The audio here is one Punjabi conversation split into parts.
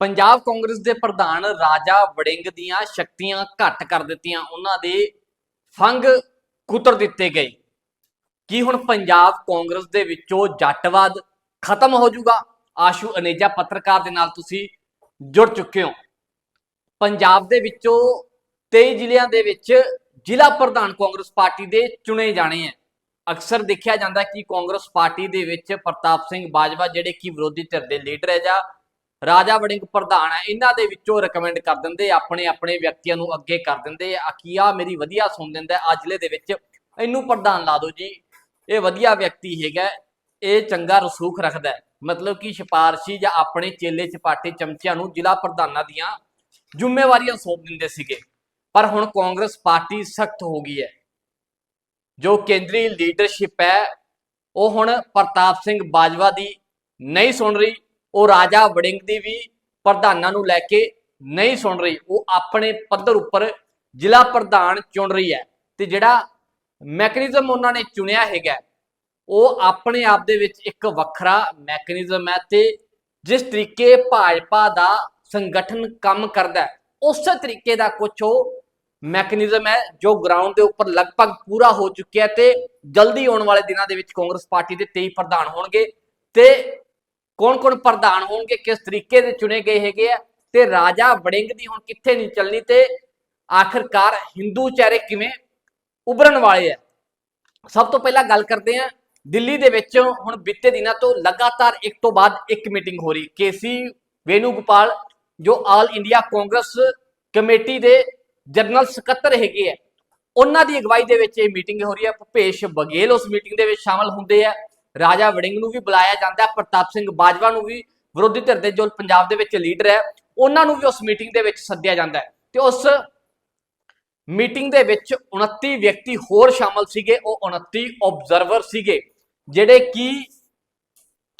ਪੰਜਾਬ ਕਾਂਗਰਸ ਦੇ ਪ੍ਰਧਾਨ ਰਾਜਾ ਵੜਿੰਗ ਦੀਆਂ ਸ਼ਕਤੀਆਂ ਘੱਟ ਕਰ ਦਿੱਤੀਆਂ। ਉਹਨਾਂ ਦੇ ਫੰਗ ਕੁਤਰ ਦਿੱਤੇ ਗਏ। ਕੀ ਹੁਣ ਪੰਜਾਬ ਕਾਂਗਰਸ ਦੇ ਵਿੱਚੋਂ ਜੱਟਵਾਦ ਖਤਮ ਹੋ ਜਾਊਗਾ? ਆਸ਼ੂ ਅਨੇਜਾ ਪੱਤਰਕਾਰ ਦੇ ਨਾਲ ਤੁਸੀਂ ਜੁੜ ਚੁੱਕੇ ਹੋ। ਪੰਜਾਬ ਦੇ ਵਿੱਚੋਂ 23 ਜ਼ਿਲ੍ਹਿਆਂ ਦੇ ਵਿੱਚ ਜ਼ਿਲ੍ਹਾ ਪ੍ਰਧਾਨ ਕਾਂਗਰਸ ਪਾਰਟੀ ਦੇ ਚੁਣੇ ਜਾਣੇ ਆ ਅਕਸਰ ਦੇਖਿਆ ਜਾਂਦਾ ਕਿ ਕਾਂਗਰਸ ਪਾਰਟੀ ਦੇ ਵਿੱਚ ਪ੍ਰਤਾਪ ਸਿੰਘ ਬਾਜਵਾ ਜਿਹੜੇ ਕਿ ਵਿਰੋਧੀ ਧਿਰ ਦੇ ਲੀਡਰ ਹੈ ਜਾਂ ਰਾਜਾ ਵੜਿੰਗ ਪ੍ਰਧਾਨ ਹੈ, ਇਹਨਾਂ ਦੇ ਵਿੱਚੋਂ ਰეკਮੈਂਡ ਕਰ ਦਿੰਦੇ, ਆਪਣੇ ਆਪਣੇ ਵਿਅਕਤੀਆਂ ਨੂੰ ਅੱਗੇ ਕਰ ਦਿੰਦੇ, ਆ ਕੀ ਆ, ਮੇਰੀ ਵਧੀਆ ਸੁਣ ਦਿੰਦਾ ਆ ਜ਼ਿਲ੍ਹੇ ਦੇ ਵਿੱਚ ਇਹਨੂੰ ਪ੍ਰਧਾਨ ਲਾ ਦਿਓ ਜੀ, ਇਹ ਵਧੀਆ ਵਿਅਕਤੀ ਹੈਗਾ, ਇਹ ਚੰਗਾ ਰਸੂਖ ਰੱਖਦਾ ਮਤਲਬ ਕਿ ਸਿਫਾਰਸ਼ੀ ਜਾਂ ਆਪਣੇ ਚੇਲੇ ਚਪਾਟੇ ਚਮਚਿਆਂ ਨੂੰ ਜ਼ਿਲ੍ਹਾ ਪ੍ਰਧਾਨਾਂ ਦੀਆਂ ਜ਼ਿੰਮੇਵਾਰੀਆਂ ਸੌਂਪ ਦਿੰਦੇ ਸੀਗੇ, ਪਰ ਹੁਣ ਕਾਂਗਰਸ ਪਾਰਟੀ ਸਖਤ ਹੋ ਗਈ ਹੈ, ਜੋ ਕੇਂਦਰੀ ਲੀਡਰਸ਼ਿਪ ਹੈ, ਉਹ ਹੁਣ ਪ੍ਰਤਾਪ ਸਿੰਘ ਬਾਜਵਾ ਦੀ ਨਹੀਂ ਸੁਣ ਰਹੀ ਉਹ ਰਾਜਾ ਵੜਿੰਗ ਦੀ ਵੀ ਪ੍ਰਧਾਨਾਂ ਨੂੰ ਲੈ ਕੇ ਨਹੀਂ ਸੁਣ ਰਹੀ, ਉਹ ਆਪਣੇ ਪੱਧਰ ਉੱਪਰ ਜ਼ਿਲ੍ਹਾ ਪ੍ਰਧਾਨ ਚੁਣ ਰਹੀ ਹੈ ਤੇ ਜਿਹੜਾ ਮੈਕੈਨਿਜ਼ਮ ਉਹਨਾਂ ਨੇ ਚੁਣਿਆ ਹੈਗਾ ਉਹ ਆਪਣੇ ਆਪ ਦੇ ਵਿੱਚ ਇੱਕ ਵੱਖਰਾ ਮੈਕੈਨਿਜ਼ਮ ਹੈ ਤੇ ਜਿਸ ਤਰੀਕੇ ਭਾਜਪਾ ਦਾ ਸੰਗਠਨ ਕੰਮ ਕਰਦਾ ਹੈ, ਉਸੇ ਤਰੀਕੇ ਦਾ ਕੁਝ ਉਹ ਮੈਕੈਨਿਜ਼ਮ ਹੈ ਜੋ ਗਰਾਊਂਡ ਦੇ ਉੱਪਰ ਲਗਭਗ ਪੂਰਾ ਹੋ ਚੁੱਕਿਆ ਤੇ ਜਲਦੀ ਆਉਣ ਵਾਲੇ ਦਿਨਾਂ ਦੇ ਵਿੱਚ ਕਾਂਗਰਸ ਪਾਰਟੀ ਦੇ 23 ਪ੍ਰਧਾਨ ਹੋਣਗੇ ਤੇ ਕੌਣ-ਕੌਣ ਪ੍ਰਧਾਨ ਹੋਣਗੇ, ਕਿਸ ਤਰੀਕੇ ਦੇ ਚੁਣੇ ਗਏ ਹੈਗੇ ਆ ਤੇ ਰਾਜਾ ਵੜਿੰਗ ਦੀ ਹੁਣ ਕਿੱਥੇ ਨਹੀਂ ਚੱਲਣੀ ਤੇ ਆਖਰਕਾਰ ਹਿੰਦੂ ਚਿਹਰੇ ਕਿਵੇਂ ਉਭਰਨ ਵਾਲੇ ਆ? ਸਭ ਤੋਂ ਪਹਿਲਾਂ ਗੱਲ ਕਰਦੇ ਆ ਦਿੱਲੀ ਦੇ ਵਿੱਚ ਹੁਣ ਬੀਤੇ ਦਿਨਾਂ ਤੋਂ ਲਗਾਤਾਰ ਇੱਕ ਤੋਂ ਬਾਅਦ ਇੱਕ ਮੀਟਿੰਗ ਹੋ ਰਹੀ। ਕੇਸੀ ਵੇਨੂਗੋਪਾਲ ਜੋ ਆਲ ਇੰਡੀਆ ਕਾਂਗਰਸ ਕਮੇਟੀ ਦੇ ਜਨਰਲ ਸਕੱਤਰ ਹੈਗੇ ਆ, ਉਹਨਾਂ ਦੀ ਅਗਵਾਈ ਦੇ ਵਿੱਚ ਇਹ ਮੀਟਿੰਗ ਹੋ ਰਹੀ ਹੈ ਭੁਪੇਸ਼ ਬਗੇਲ ਉਸ ਮੀਟਿੰਗ ਦੇ ਵਿੱਚ ਸ਼ਾਮਲ ਹੁੰਦੇ ਆ। ਰਾਜਾ ਵੜਿੰਗ ਨੂੰ ਵੀ ਬੁਲਾਇਆ ਜਾਂਦਾ ਪ੍ਰਤਾਪ ਸਿੰਘ ਬਾਜਵਾ ਨੂੰ ਵੀ ਵਿਰੋਧੀ ਧਿਰ ਦੇ ਜੋ ਪੰਜਾਬ ਦੇ ਵਿੱਚ ਲੀਡਰ ਹੈ, ਉਹਨਾਂ ਨੂੰ ਵੀ ਉਸ ਮੀਟਿੰਗ ਦੇ ਵਿੱਚ ਸੱਦਿਆ ਜਾਂਦਾ ਹੈ ਤੇ ਉਸ ਮੀਟਿੰਗ ਦੇ ਵਿੱਚ 29 ਵਿਅਕਤੀ ਹੋਰ ਸ਼ਾਮਲ ਸੀਗੇ, ਉਹ 29 ਆਬਜ਼ਰਵਰ ਸੀਗੇ, ਜਿਹੜੇ ਕਿ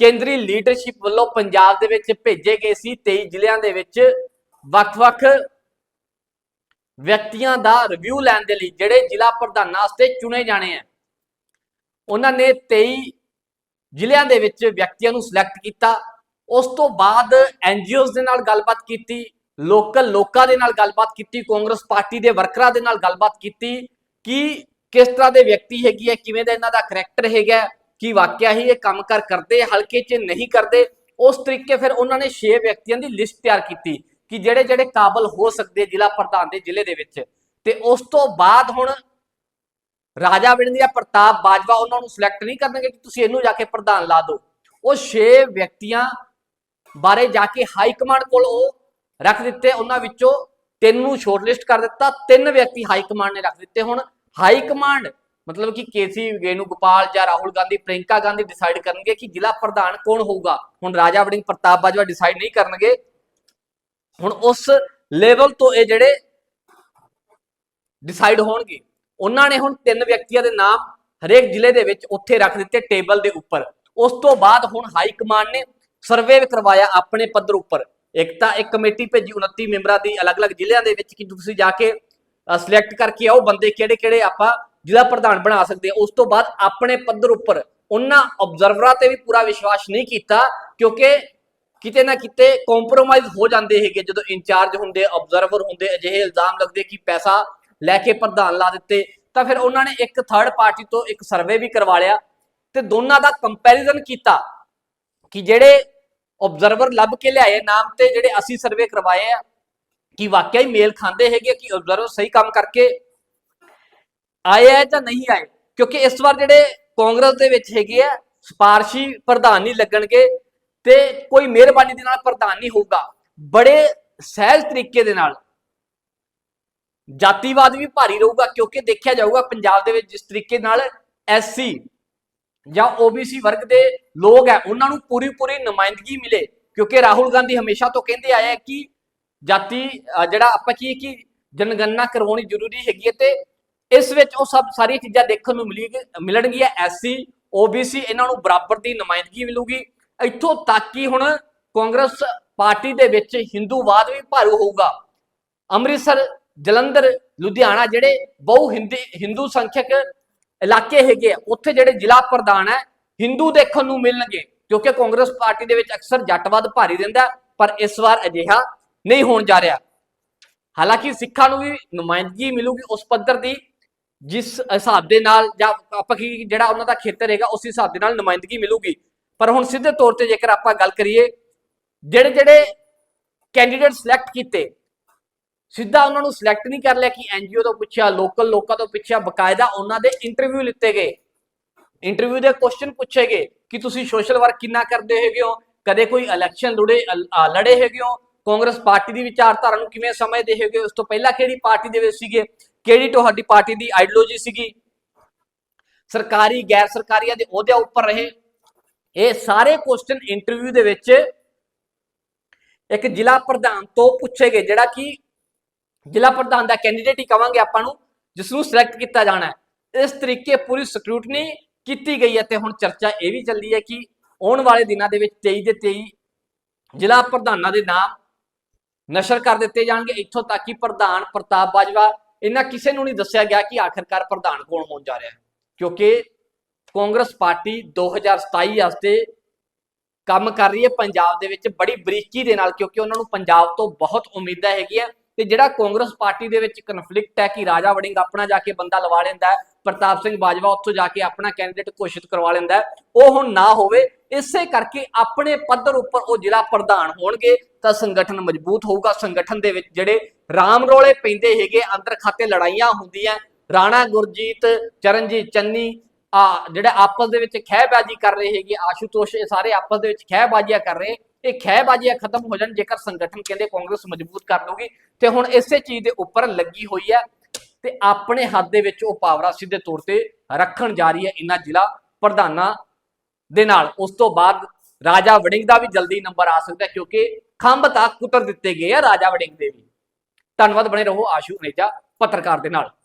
ਕੇਂਦਰੀ ਲੀਡਰਸ਼ਿਪ ਵੱਲੋਂ ਪੰਜਾਬ ਦੇ ਵਿੱਚ ਭੇਜੇ ਗਏ ਸੀ 23 ਜ਼ਿਲ੍ਹਿਆਂ ਦੇ ਵਿੱਚ ਵੱਖ-ਵੱਖ ਵਿਅਕਤੀਆਂ ਦਾ ਰਿਵਿਊ ਲੈਣ ਦੇ ਲਈ, ਜਿਹੜੇ ਜ਼ਿਲ੍ਹਾ ਪ੍ਰਧਾਨਾਂ ਵਾਸਤੇ ਚੁਣੇ ਜਾਣੇ ਆ ਉਹਨਾਂ ਨੇ 23 ਜ਼ਿਲ੍ਹਿਆਂ ਦੇ ਵਿੱਚ ਵਿਅਕਤੀਆਂ ਨੂੰ ਸਿਲੈਕਟ ਕੀਤਾ। ਉਸ ਤੋਂ ਬਾਅਦ ਐਨਜੀਓਜ਼ ਦੇ ਨਾਲ ਗੱਲਬਾਤ ਕੀਤੀ ਲੋਕਲ ਲੋਕਾਂ ਦੇ ਨਾਲ ਗੱਲਬਾਤ ਕੀਤੀ, ਕਾਂਗਰਸ ਪਾਰਟੀ ਦੇ ਵਰਕਰਾਂ ਦੇ ਨਾਲ ਗੱਲਬਾਤ ਕੀਤੀ ਕਿ ਕਿਸ ਤਰ੍ਹਾਂ ਦੇ ਵਿਅਕਤੀ ਹੈਗੀ ਹੈ, ਕਿਵੇਂ ਦਾ ਇਹਨਾਂ ਦਾ ਕਰੈਕਟਰ ਹੈਗਾ ਕਿ ਵਾਕਿਆ ਹੀ ਇਹ ਕੰਮ ਕਰ ਕਰਦੇ, ਹਲਕੇ 'ਚ ਨਹੀਂ ਕਰਦੇ। ਉਸ ਤਰੀਕੇ ਫਿਰ ਉਹਨਾਂ ਨੇ 6 ਵਿਅਕਤੀਆਂ ਦੀ ਲਿਸਟ ਤਿਆਰ ਕੀਤੀ ਕਿ ਜਿਹੜੇ ਜਿਹੜੇ ਕਾਬਲ ਹੋ ਸਕਦੇ ਜ਼ਿਲ੍ਹਾ ਪ੍ਰਧਾਨ ਦੇ ਜ਼ਿਲ੍ਹੇ ਦੇ ਵਿੱਚ। ਤੇ ਉਸ ਤੋਂ ਬਾਅਦ ਹੁਣ ਰਾਜਾ ਵਿੰਡ ਜਾਂ ਪ੍ਰਤਾਪ ਬਾਜਵਾ ਉਹਨਾਂ ਨੂੰ ਸਿਲੈਕਟ ਨਹੀਂ ਕਰਨਗੇ ਕਿ ਤੁਸੀਂ ਇਹਨੂੰ ਜਾ ਕੇ ਪ੍ਰਧਾਨ ਲਾ ਦਿਓ। ਉਹ 6 ਵਿਅਕਤੀਆਂ ਬਾਰੇ ਜਾ ਕੇ ਹਾਈ ਕਮਾਂਡ ਕੋਲ ਉਹ ਰੱਖ ਦਿੱਤੇ, ਉਹਨਾਂ ਵਿੱਚੋਂ ਤਿੰਨ ਨੂੰ ਸ਼ਾਰਟਲਿਸਟ ਕਰ ਦਿੱਤਾ, ਤਿੰਨ ਵਿਅਕਤੀ ਹਾਈ ਕਮਾਂਡ ਨੇ ਰੱਖ ਦਿੱਤੇ ਹੁਣ। ਹਾਈ ਕਮਾਂਡ ਮਤਲਬ ਕਿ ਕੇਸੀ ਵੇਨੂ ਗੋਪਾਲ ਜਾਂ ਰਾਹੁਲ ਗਾਂਧੀ ਪ੍ਰਿੰਕਾ ਗਾਂਧੀ ਡਿਸਾਈਡ ਕਰਨਗੇ ਕਿ ਜ਼ਿਲ੍ਹਾ ਪ੍ਰਧਾਨ ਕੌਣ ਹੋਊਗਾ। ਹੁਣ ਰਾਜਾ ਵੜਿੰਗ ਪ੍ਰਤਾਪ ਬਾਜਵਾ ਡਿਸਾਈਡ ਨਹੀਂ ਕਰਨਗੇ। ਹੁਣ ਉਸ ਲੈਵਲ ਤੋਂ ਇਹ ਜਿਹੜੇ ਡਿਸਾਈਡ ਹੋਣਗੇ। ਉਹਨਾਂ ਨੇ ਹੁਣ ਤਿੰਨ ਵਿਅਕਤੀਆਂ ਦੇ ਨਾਮ ਹਰੇਕ ਜ਼ਿਲ੍ਹੇ ਦੇ ਵਿੱਚ ਉੱਥੇ ਰੱਖ ਦਿੱਤੇ ਟੇਬਲ ਦੇ ਉੱਪਰ। ਉਸ ਤੋਂ ਬਾਅਦ ਹੁਣ ਹਾਈ ਕਮਾਂਡ ਨੇ ਸਰਵੇ ਕਰਵਾਇਆ ਆਪਣੇ ਪੱਧਰ ਉੱਪਰ। ਇੱਕ ਤਾਂ ਇੱਕ ਕਮੇਟੀ ਭੇਜੀ 29 ਮੈਂਬਰਾਂ ਦੀ ਅਲੱਗ-ਅਲੱਗ ਜ਼ਿਲ੍ਹਿਆਂ ਦੇ ਵਿੱਚ ਕਿ ਤੁਸੀਂ ਜਾ ਕੇ ਸਿਲੈਕਟ ਕਰਕੇ ਆਓ ਬੰਦੇ ਕਿਹੜੇ-ਕਿਹੜੇ ਆਪਾਂ ਜ਼ਿਲ੍ਹਾ ਪ੍ਰਧਾਨ ਬਣਾ ਸਕਦੇ ਹਾਂ। ਉਸ ਤੋਂ ਬਾਅਦ ਆਪਣੇ ਪੱਧਰ ਉੱਪਰ ਉਹਨਾਂ ਆਬਜ਼ਰਵਰਾਂ ਤੇ ਵੀ ਪੂਰਾ ਵਿਸ਼ਵਾਸ ਨਹੀਂ ਕੀਤਾ ਕਿਉਂਕਿ ਕਿਤੇ ਨਾ ਕਿਤੇ ਕੰਪਰੋਮਾਈਜ਼ ਹੋ ਜਾਂਦੇ ਹੈਗੇ ਜਦੋਂ ਇੰਚਾਰਜ ਹੁੰਦੇ ਆਬਜ਼ਰਵਰ ਹੁੰਦੇ, ਅਜਿਹੇ ਇਲਜ਼ਾਮ ਲੱਗਦੇ ਕਿ ਪੈਸਾ ਲੈ ਕੇ ਪ੍ਰਧਾਨ ਲਾ ਦਿੱਤੇ, ਤਾਂ ਫਿਰ ਉਹਨਾਂ ਨੇ ਇੱਕ ਥਰਡ ਪਾਰਟੀ ਤੋਂ ਇੱਕ ਸਰਵੇ ਵੀ ਕਰਵਾ ਲਿਆ ਤੇ ਦੋਨਾਂ ਦਾ ਕੰਪੈਰੀਜ਼ਨ ਕੀਤਾ ਕਿ ਜਿਹੜੇ ਆਬਜ਼ਰਵਰ ਲੱਭ ਕੇ ਲਿਆਏ ਨਾਮ ਤੇ ਜਿਹੜੇ ਅਸੀਂ ਸਰਵੇ ਕਰਵਾਏ ਆ, ਕਿ ਵਾਕਿਆ ਹੀ ਮੇਲ ਖਾਂਦੇ ਹੈਗੇ ਕਿ ਆਬਜ਼ਰਵਰ ਸਹੀ ਕੰਮ ਕਰਕੇ ਆਏ ਆ ਜਾਂ ਨਹੀਂ ਆਏ? ਕਿਉਂਕਿ ਇਸ ਵਾਰ ਜਿਹੜੇ ਕਾਂਗਰਸ ਦੇ ਵਿੱਚ ਹੈਗੇ ਆ, ਸਪਾਰਸ਼ੀ ਪ੍ਰਧਾਨ ਨਹੀਂ ਲੱਗਣਗੇ ਤੇ ਕੋਈ ਮਿਹਰਬਾਨੀ ਦੇ ਨਾਲ ਪ੍ਰਧਾਨ ਨਹੀਂ ਹੋਊਗਾ। ਬੜੇ ਸਹਿਜ ਤਰੀਕੇ ਦੇ ਨਾਲ ਜਾਤੀਵਾਦ ਵੀ ਭਾਰੀ ਰਹੂਗਾ ਕਿਉਂਕਿ ਦੇਖਿਆ ਜਾਊਗਾ ਪੰਜਾਬ ਦੇ ਵਿੱਚ ਜਿਸ ਤਰੀਕੇ ਨਾਲ ਐਸਸੀ ਜਾਂ OBC ਵਰਗ ਦੇ ਲੋਕ ਹੈ, ਉਹਨਾਂ ਨੂੰ ਪੂਰੀ ਪੂਰੀ ਨੁਮਾਇੰਦਗੀ ਮਿਲੇ। ਕਿਉਂਕਿ ਰਾਹੁਲ ਗਾਂਧੀ ਹਮੇਸ਼ਾ ਤੋਂ ਕਹਿੰਦੇ ਆਏ ਆ ਕਿ ਜਾਤੀ ਜਿਹੜਾ ਆਪਾਂ ਕੀ ਕਿ ਜਨਗਣਨਾ ਕਰਵਾਉਣੀ ਜ਼ਰੂਰੀ ਹੈਗੀ ਹੈ ਤੇ ਇਸ ਵਿੱਚ ਉਹ ਸਭ ਸਾਰੀਆਂ ਚੀਜ਼ਾਂ ਦੇਖਣ ਨੂੰ ਮਿਲੀ, ਮਿਲਣਗੀਆਂ। ਐਸਸੀ OBC ਇਹਨਾਂ ਨੂੰ ਬਰਾਬਰ ਦੀ ਨੁਮਾਇੰਦਗੀ ਮਿਲੂਗੀ। ਇੱਥੋਂ ਤੱਕ ਕਿ ਹੁਣ ਕਾਂਗਰਸ ਪਾਰਟੀ ਦੇ ਵਿੱਚ ਹਿੰਦੂਵਾਦ ਵੀ ਭਾਰੂ ਹੋਊਗਾ। ਅੰਮ੍ਰਿਤਸਰ ਜਲੰਧਰ, ਲੁਧਿਆਣਾ ਜਿਹੜੇ ਬਹੁ ਹਿੰਦੀ, ਹਿੰਦੂ ਸੰਖਿਅਕ ਇਲਾਕੇ ਹੈਗੇ ਆ, ਉੱਥੇ ਜਿਹੜੇ ਜ਼ਿਲ੍ਹਾ ਪ੍ਰਧਾਨ ਹੈ, ਹਿੰਦੂ ਦੇਖਣ ਨੂੰ ਮਿਲਣਗੇ ਕਿਉਂਕਿ ਕਾਂਗਰਸ ਪਾਰਟੀ ਦੇ ਵਿੱਚ ਅਕਸਰ ਜੱਟਵਾਦ ਭਾਰੀ ਰਹਿੰਦਾ ਪਰ ਇਸ ਵਾਰ ਅਜਿਹਾ ਨਹੀਂ ਹੋਣ ਜਾ ਰਿਹਾ। ਹਾਲਾਂਕਿ ਸਿੱਖਾਂ ਨੂੰ ਵੀ ਨੁਮਾਇੰਦਗੀ ਮਿਲੂਗੀ ਉਸ ਪੱਧਰ ਦੀ, ਜਿਸ ਹਿਸਾਬ ਦੇ ਨਾਲ ਜਾਂ ਆਪਾਂ ਕੀ ਜਿਹੜਾ ਉਹਨਾਂ ਦਾ ਖੇਤਰ ਹੈਗਾ, ਉਸ ਹਿਸਾਬ ਦੇ ਨਾਲ ਨੁਮਾਇੰਦਗੀ ਮਿਲੂਗੀ। ਪਰ ਹੁਣ ਸਿੱਧੇ ਤੌਰ ਤੇ ਜੇਕਰ ਆਪਾਂ ਗੱਲ ਕਰੀਏ ਜਿਹੜੇ ਜਿਹੜੇ ਕੈਂਡੀਡੇਟ ਸਿਲੈਕਟ ਕੀਤੇ ਸਿੱਧਾ ਉਹਨਾਂ ਨੂੰ ਸਿਲੈਕਟ ਨਹੀਂ ਕਰ ਲਿਆ ਕਿ ਐਨਜੀਓ ਤੋਂ ਪੁੱਛਿਆ ਲੋਕਲ ਲੋਕਾਂ ਤੋਂ ਪੁੱਛਿਆ, ਬਕਾਇਦਾ ਉਹਨਾਂ ਦੇ ਇੰਟਰਵਿਊ ਲਿੱਤੇ ਗਏ। ਇੰਟਰਵਿਊ ਦੇ ਕੁਐਸਚਨ ਪੁੱਛੇ ਗਏ ਕਿ ਤੁਸੀਂ ਸੋਸ਼ਲ ਵਰਕ ਕਿੰਨਾ ਕਰਦੇ ਹੈਗੇ ਹੋ? ਕਦੇ ਕੋਈ ਇਲੈਕਸ਼ਨ ਲੜੇ ਲੜੇ ਹੈਗੇ ਹੋ? ਕਾਂਗਰਸ ਪਾਰਟੀ ਦੀ ਵਿਚਾਰਧਾਰਾ ਨੂੰ ਕਿਵੇਂ ਸਮਝਦੇ ਹੈਗੇ ਉਸ ਤੋਂ ਪਹਿਲਾਂ ਕਿਹੜੀ ਪਾਰਟੀ ਦੇ ਵਿੱਚ ਸੀਗੇ? ਕਿਹੜੀ ਤੁਹਾਡੀ ਪਾਰਟੀ ਦੀ ਆਈਡੀਓਲੋਜੀ ਸੀਗੀ? ਸਰਕਾਰੀ, ਗੈਰ ਸਰਕਾਰੀਆਂ ਦੇ ਅਹੁਦਿਆਂ ਉੱਪਰ ਰਹੇ। ਇਹ ਸਾਰੇ ਕੁਐਸਚਨ ਇੰਟਰਵਿਊ ਦੇ ਵਿੱਚ ਇੱਕ ਜ਼ਿਲ੍ਹਾ ਪ੍ਰਧਾਨ ਤੋਂ ਪੁੱਛੇ ਗਏ, ਜਿਹੜਾ ਕਿ ਜ਼ਿਲ੍ਹਾ ਪ੍ਰਧਾਨ ਦਾ ਕੈਂਡੀਡੇਟ ਹੀ ਕਵਾਂਗੇ ਆਪਾਂ ਨੂੰ ਜਿਸ ਨੂੰ ਸਿਲੈਕਟ ਕੀਤਾ ਜਾਣਾ ਹੈ। ਇਸ ਤਰੀਕੇ ਪੂਰੀ ਸਕਰੂਟਨੀ ਕੀਤੀ ਗਈ ਹੈ ਤੇ ਹੁਣ ਚਰਚਾ ਇਹ ਵੀ ਚੱਲਦੀ ਹੈ ਕਿ ਆਉਣ ਵਾਲੇ ਦਿਨਾਂ ਦੇ ਵਿੱਚ 23 ਦੇ 23 ਜ਼ਿਲ੍ਹਾ ਪ੍ਰਧਾਨਾਂ ਦੇ ਨਾਮ ਨਸ਼ਰ ਕਰ ਦਿੱਤੇ ਜਾਣਗੇ। ਇੱਥੋਂ ਤੱਕ ਕਿ ਪ੍ਰਧਾਨ ਪ੍ਰਤਾਪ ਬਾਜਵਾ, ਇਹਨਾਂ ਕਿਸੇ ਨੂੰ ਨਹੀਂ ਦੱਸਿਆ ਗਿਆ ਕਿ ਆਖਰਕਾਰ ਪ੍ਰਧਾਨ ਕੌਣ ਹੋਣ ਜਾ ਰਿਹਾ ਹੈ। ਕਿਉਂਕਿ ਕਾਂਗਰਸ ਪਾਰਟੀ 2027 ਵਾਸਤੇ ਕੰਮ ਕਰ ਰਹੀ ਹੈ। ਪੰਜਾਬ ਦੇ ਵਿੱਚ ਬੜੀ ਬਰੀਕੀ ਦੇ ਨਾਲ, ਕਿਉਂਕਿ ਉਹਨਾਂ ਨੂੰ ਪੰਜਾਬ ਤੋਂ ਬਹੁਤ ਉਮੀਦਾਂ ਹੈਗੀਆਂ। ਤੇ ਜਿਹੜਾ ਕਾਂਗਰਸ ਪਾਰਟੀ ਦੇ ਵਿੱਚ ਕਨਫਲਿਕਟ ਹੈ ਕਿ ਰਾਜਾ ਵੜਿੰਗ ਆਪਣਾ ਜਾ ਕੇ ਬੰਦਾ ਲਵਾ ਲੈਂਦਾ ਹੈ, ਪ੍ਰਤਾਪ ਸਿੰਘ ਬਾਜਵਾ ਉੱਥੋਂ ਜਾ ਕੇ ਆਪਣਾ ਕੈਂਡੀਡੇਟ ਘੋਸ਼ਿਤ ਕਰਵਾ ਲੈਂਦਾ ਹੈ, ਉਹ ਹੁਣ ਨਾ ਹੋਵੇ, ਇਸੇ ਕਰਕੇ ਆਪਣੇ ਪੱਧਰ ਉੱਪਰ ਉਹ ਜ਼ਿਲ੍ਹਾ ਪ੍ਰਧਾਨ ਹੋਣਗੇ, ਤਾਂ ਸੰਗਠਨ ਮਜ਼ਬੂਤ ਹੋਊਗਾ। ਸੰਗਠਨ ਦੇ ਵਿੱਚ ਜਿਹੜੇ ਰਾਮ ਰੋਲੇ ਪੈਂਦੇ ਹੈਗੇ, ਅੰਦਰ ਖਾਤੇ ਲੜਾਈਆਂ ਹੁੰਦੀਆਂ, ਰਾਣਾ ਗੁਰਜੀਤ, ਚਰਨਜੀਤ ਚੰਨੀ, ਆ, ਜਿਹੜਾ ਆਪਸ ਦੇ ਵਿੱਚ ਖਹਿਬਾਜ਼ੀ ਕਰ ਰਹੇ ਹੈਗੇ, ਆਸ਼ੂਤੋਸ਼, ਇਹ ਸਾਰੇ ਆਪਸ ਦੇ ਵਿੱਚ ਖਹਿਬਾਜ਼ੀਆਂ ਕਰ ਰਹੇ ਇਹ ਖਹਿਬਾਜ਼ੀਆਂ ਖਤਮ ਹੋ ਜਾਣ, ਜੇਕਰ ਸੰਗਠਨ ਕਹਿੰਦੇ ਕਾਂਗਰਸ ਮਜ਼ਬੂਤ ਕਰ ਲੂਗੀ ਤੇ ਹੁਣ ਇਸੇ ਚੀਜ਼ ਦੇ ਉੱਪਰ ਲੱਗੀ ਹੋਈ ਹੈ ਤੇ ਆਪਣੇ ਹੱਥ ਦੇ ਵਿੱਚ ਉਹ ਪਾਵਰਾਂ ਸਿੱਧੇ ਤੌਰ ਤੇ ਰੱਖਣ ਜਾ ਰਹੀ ਹੈ ਇਹਨਾਂ ਜ਼ਿਲ੍ਹਾ ਪ੍ਰਧਾਨਾਂ ਦੇ ਨਾਲ। ਉਸ ਤੋਂ ਬਾਅਦ ਰਾਜਾ ਵੜਿੰਗ ਦਾ ਵੀ ਜਲਦੀ ਨੰਬਰ ਆ ਸਕਦਾ, ਕਿਉਂਕਿ ਖੰਭ ਤੱਕ ਕੁਤਰ ਦਿੱਤੇ ਗਏ ਆ ਰਾਜਾ ਵੜਿੰਗ ਦੇ ਵੀ। ਧੰਨਵਾਦ, ਬਣੇ ਰਹੋ ਆਸ਼ੂ ਅਨੇਜਾ ਪੱਤਰਕਾਰ ਦੇ ਨਾਲ।